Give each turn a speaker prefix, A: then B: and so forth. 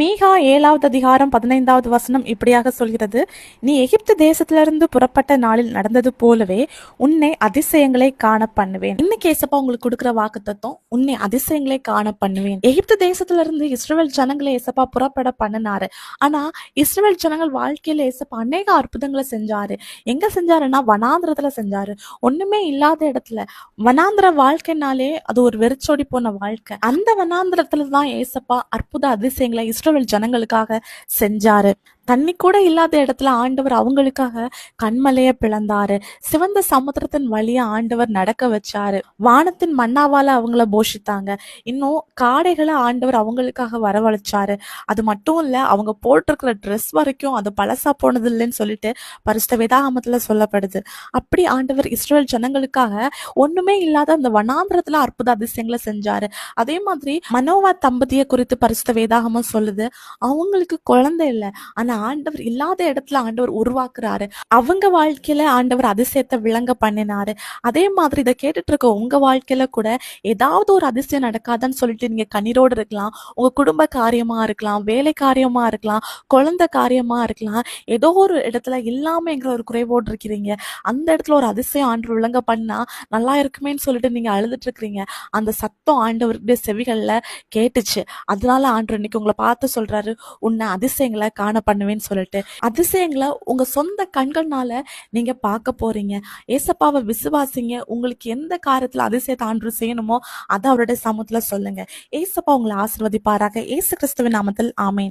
A: மீகா ஏழாவது அதிகாரம் பதினைந்தாவது வசனம் இப்படியாக சொல்கிறது. நீ எகிப்து தேசத்திலிருந்து புறப்பட்ட நாளில் நடந்தது போலவே உன்னை அதிசயங்களை காண பண்ணுவேன். இன்னைக்கு ஏசப்பா உங்களுக்கு கொடுக்குற வாக்கு தத்துவம் உன்னை அதிசயங்களை காண பண்ணுவேன். எகிப்து தேசத்திலிருந்து இஸ்ரேல் ஜனங்களை ஏசப்பா புறப்பட பண்ணினாரு. ஆனா இஸ்ரேல் ஜனங்கள் வாழ்க்கையில ஏசப்பா அநேக அற்புதங்களை செஞ்சாரு. எங்க செஞ்சாருன்னா வனாந்திரத்துல செஞ்சாரு. ஒண்ணுமே இல்லாத இடத்துல. வனாந்திர வாழ்க்கைனாலே அது ஒரு வெறிச்சோடி போன வாழ்க்கை. அந்த வனாந்திரத்துல தான் ஏசப்பா அற்புத அதிசயங்களை இஸ்ரோவேல் ஜனங்களுக்காக செஞ்சாரு. தண்ணி கூட இல்லாத இடத்துல ஆண்டவர் அவங்களுக்காக கண்மலைய பிளந்தாரு. சிவந்த சமுத்திரத்தின் வழியா ஆண்டவர் நடக்க வச்சாரு. வானத்தின் மன்னாவால அவங்கள போஷித்தாங்க. இன்னும் காடைகளை ஆண்டவர் அவங்களுக்காக வரவழைச்சாரு. அது மட்டும் இல்ல அவங்க போட்டிருக்கிற ட்ரெஸ் வரைக்கும் அது பழசா போனது இல்லைன்னு சொல்லிட்டு பரிசுத்த வேதாகமத்துல சொல்லப்படுது. அப்படி ஆண்டவர் இஸ்ரேல் ஜனங்களுக்காக ஒண்ணுமே இல்லாத அந்த வனாந்திரத்துல அற்புத அதிசயங்களை செஞ்சாரு. அதே மாதிரி மனோவா தம்பதியை குறித்து பரிசுத்த வேதாகமம் சொல்லுது. அவங்களுக்கு குழந்தை இல்லை. ஆனா ஆண்டவர் இல்லாத இடத்துல ஆண்டவர் உருவாக்குறாரு. அவங்க வாழ்க்கையில ஆண்டவர் அதிசயத்தை விளங்க பண்ணினாரு. அதே மாதிரி இதை கேட்டுட்டு இருக்க உங்க வாழ்க்கையில கூட ஏதாவது ஒரு அதிசயம் நடக்காதான்னு சொல்லிட்டு நீங்க கண்ணீரோடு இருக்கலாம். உங்க குடும்ப காரியமா இருக்கலாம் வேலை காரியமா இருக்கலாம் குழந்தை காரியமா இருக்கலாம். ஏதோ ஒரு இடத்துல இல்லாமங்கிற ஒரு குறைவோடு இருக்கிறீங்க. அந்த இடத்துல ஒரு அதிசயம் ஆண்டவர் விளங்க பண்ணா நல்லா இருக்குமேன்னு சொல்லிட்டு நீங்க அழுதுட்டு இருக்கிறீங்க அந்த சத்தம் ஆண்டவருடைய செவிகள்ல கேட்டுச்சு. அதனால ஆண்டவர் இன்னைக்கு உங்களை பார்த்து சொல்றாரு. உன்னை அதிசயங்களை காண பண்ணுவேன்னு சொல்லிட்டு அதிசயங்களை உங்க சொந்த கண்கள்னால நீங்க பார்க்க போறீங்க. ஏசப்பாவை விசுவாசிங்க. உங்களுக்கு எந்த காரியத்துல அதிசயத்தை ஆண்டு செய்யணுமோ அதை அவருடைய சமூகத்துல சொல்லுங்க. ஏசப்பா உங்களை ஆசிர்வதிப்பாராக. ஏசு கிறிஸ்துவின் நாமத்தில். ஆமேன்.